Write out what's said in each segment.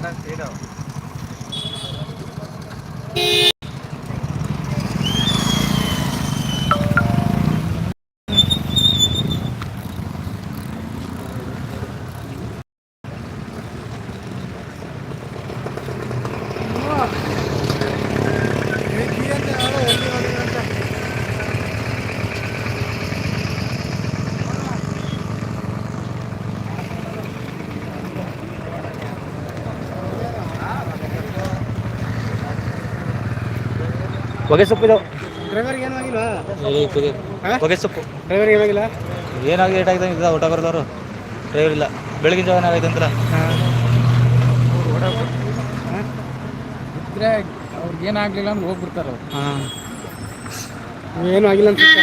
That's it. ಹೊಗೆ ಸೊಪ್ಪು ಇದು. ಡ್ರೈವರ್ಗೆ ಏನೂ ಆಗಿಲ್ವಾ? ಹೊಗೆ ಸೊಪ್ಪು ಡ್ರೈವರ್ಗೆ ಏನಾಗಿಲ್ಲ ಏನಾಗಿ ಲೇಟ್ ಆಗಿದೆ ಇದ್ದ ಊಟ ಬರೋದವರು? ಡ್ರೈವರ್ ಇಲ್ಲ. ಬೆಳಗಿನ ಜಾವ ಏನಾಗೈತೆ ಅಂತಲ್ಲ ಇದ್ರೆ ಅವ್ರಿಗೆ ಏನಾಗಲಿಲ್ಲ ಅಂದ್ರೆ ಹೋಗ್ಬಿಡ್ತಾರೆ ಅವ್ರು. ಹಾಂ. ಏನೂ ಆಗಿಲ್ಲ ಅನ್ಸುತ್ತೆ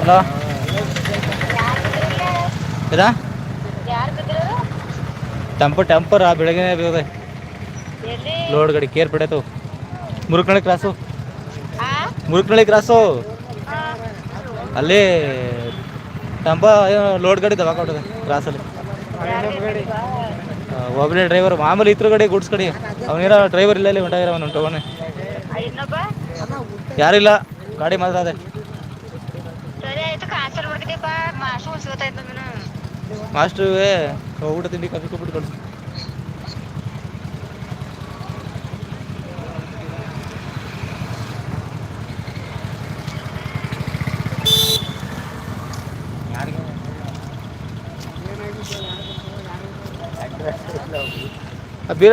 ಹಲೋ? ಇದಾ? ಟೆಂಪು ಬಿದ್ರು ಟೆಂಪೋ ಟೆಂಪರ್ ಆ ಬೆಳಗ್ಗೆ ಬೀಳದೆ ಎಲ್ಲಿ? ಲೋಡ್ ಗಾಡಿ ಕೇರ್ ಬಿಡೈತು ಮುರುಕ್ನಳ್ಳಿ ಕ್ರಾಸು ಮುರುಕ್ನಳ್ಳಿ ಮುರುಕನಳ್ಳಿ ಕ್ರಾಸು ಆ, ಅಲ್ಲಿ ಟೆಂಪೋ ಏನೋ ಲೋಡ್ ಗಡಿ ದವಾ ಕೊಟ್ಟದೆ ಕ್ರಾಸಲ್ಲಿ ಒಬ್ಬನೇ ಡ್ರೈವರ್ ಮಾಮೂಲಿ ಇತ್ರ ಕಡೆ ಗುಡ್ಸ್ ಕಡೆ ಅವನೇನೋ ಡ್ರೈವರ್ ಇಲ್ಲ ಇಲ್ಲಿ ಹೊಂಟಾಗಿರೋ ಅವನು ತಗೊಂಡೆ ಯಾರಿಲ್ಲ. ಗಾಡಿ ಮಾತ್ರ ಅದೇ. ಆಯ್ತು ಕ್ಯಾನ್ಸಲ್ ಮಾಡ್ತಿದ್ದೀಪ್ಪ ಮಾಸ್ಟರ್ ಮಾಸ್ಟ್ರು ಊಟ ತಿಂಡಿ ಕಾಫಿ ಕೊಟ್ಬಿಟ್ಟು ಕಳಿಸು ಬೀರ